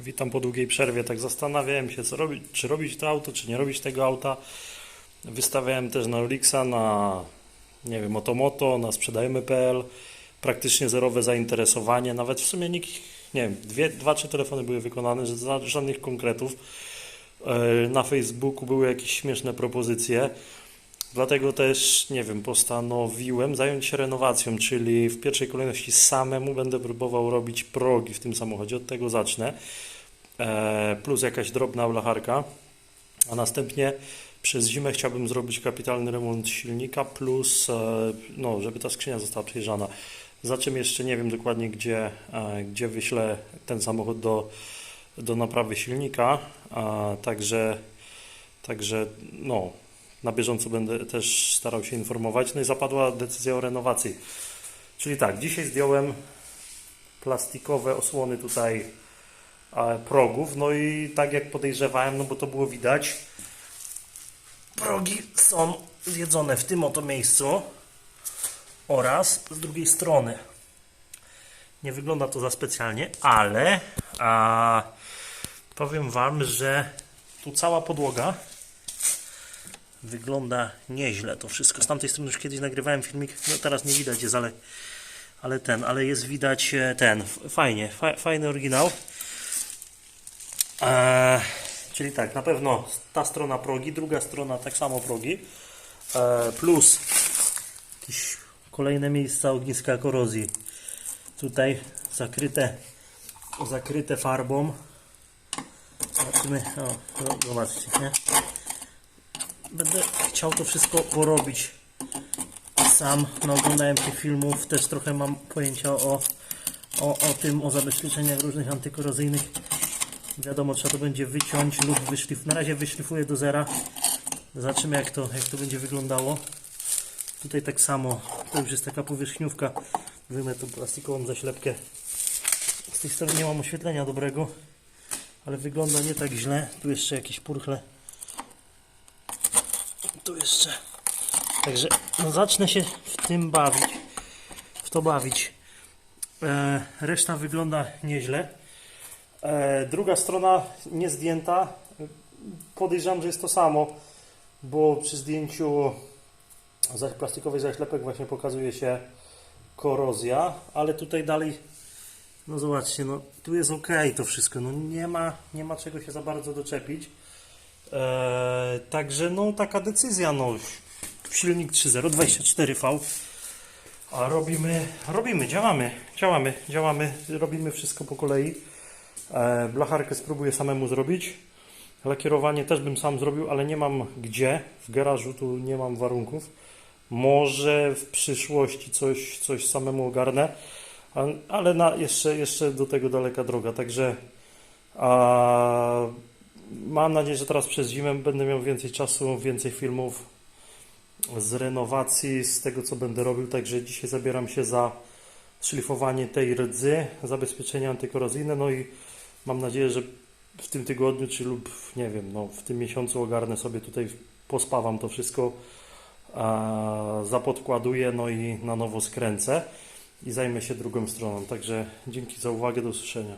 Witam po długiej przerwie. Tak zastanawiałem się, co robić, czy robić to auto, czy nie robić tego auta. Wystawiałem też na Olixa, na nie wiem, Otomoto, na sprzedajemy.pl. Praktycznie zerowe zainteresowanie. Nawet w sumie nikt, nie wiem, dwie, dwa, trzy telefony były wykonane, żadnych konkretów. E, Na Facebooku były jakieś śmieszne propozycje. Dlatego też, nie wiem, postanowiłem zająć się renowacją, czyli w pierwszej kolejności samemu będę próbował robić progi w tym samochodzie, od tego zacznę, e, plus jakaś drobna blacharka, a następnie przez zimę chciałbym zrobić kapitalny remont silnika, plus, e, no, żeby ta skrzynia została przejrzana. Za czym jeszcze nie wiem dokładnie, gdzie, e, gdzie wyślę ten samochód do, do naprawy silnika, a, także, także, no, na bieżąco będę też starał się informować. No i zapadła decyzja o renowacji. Czyli tak, dzisiaj zdjąłem plastikowe osłony tutaj e, progów. No i tak jak podejrzewałem, no bo to było widać, progi są zjedzone w tym oto miejscu oraz z drugiej strony. Nie wygląda to za specjalnie, ale a, powiem Wam, że tu cała podłoga wygląda nieźle to wszystko. Z tamtej strony już kiedyś nagrywałem filmik, no teraz nie widać jest, ale, ale ten, ale jest widać e, ten, fajnie, fa, fajny oryginał. Eee, czyli tak, na pewno ta strona progi, druga strona tak samo progi, eee, plus jakieś kolejne miejsca ogniska korozji. Tutaj zakryte, zakryte farbą. Zobaczymy, o, no, zobaczcie, nie? Będę chciał to wszystko porobić sam. No, oglądałem tych filmów, też trochę mam pojęcia o, o, o tym, o zabezpieczeniach różnych antykorozyjnych. Wiadomo, trzeba to będzie wyciąć lub wyszlif. Na razie wyszlifuję do zera. Zobaczymy jak to, jak to będzie wyglądało. Tutaj tak samo, to już jest taka powierzchniówka. Wyjmę tą plastikową zaślepkę. Z tej strony nie mam oświetlenia dobrego, ale wygląda nie tak źle. Tu jeszcze jakieś purchle. Tu jeszcze. Także no zacznę się w tym bawić. W to bawić. E, reszta wygląda nieźle. E, druga strona nie zdjęta. Podejrzewam, że jest to samo, bo przy zdjęciu plastikowych zaślepek właśnie pokazuje się korozja, ale tutaj dalej no zobaczcie, no tu jest ok to wszystko, no nie ma, nie ma czego się za bardzo doczepić. Eee, także no taka decyzja, no silnik 3.0 24V a robimy, robimy, działamy, działamy, działamy, robimy wszystko po kolei. Eee, blacharkę spróbuję samemu zrobić. Lakierowanie też bym sam zrobił, ale nie mam gdzie. W garażu tu nie mam warunków. Może w przyszłości coś, coś samemu ogarnę, ale na, jeszcze, jeszcze do tego daleka droga. Także a, mam nadzieję, że teraz przez zimę będę miał więcej czasu, więcej filmów z renowacji, z tego co będę robił. Także dzisiaj zabieram się za szlifowanie tej rdzy, zabezpieczenie antykorozyjne. No i mam nadzieję, że w tym tygodniu, czy lub nie wiem, no, w tym miesiącu ogarnę sobie tutaj, pospawam to wszystko, zapodkładuję, no i na nowo skręcę i zajmę się drugą stroną. Także dzięki za uwagę, do usłyszenia.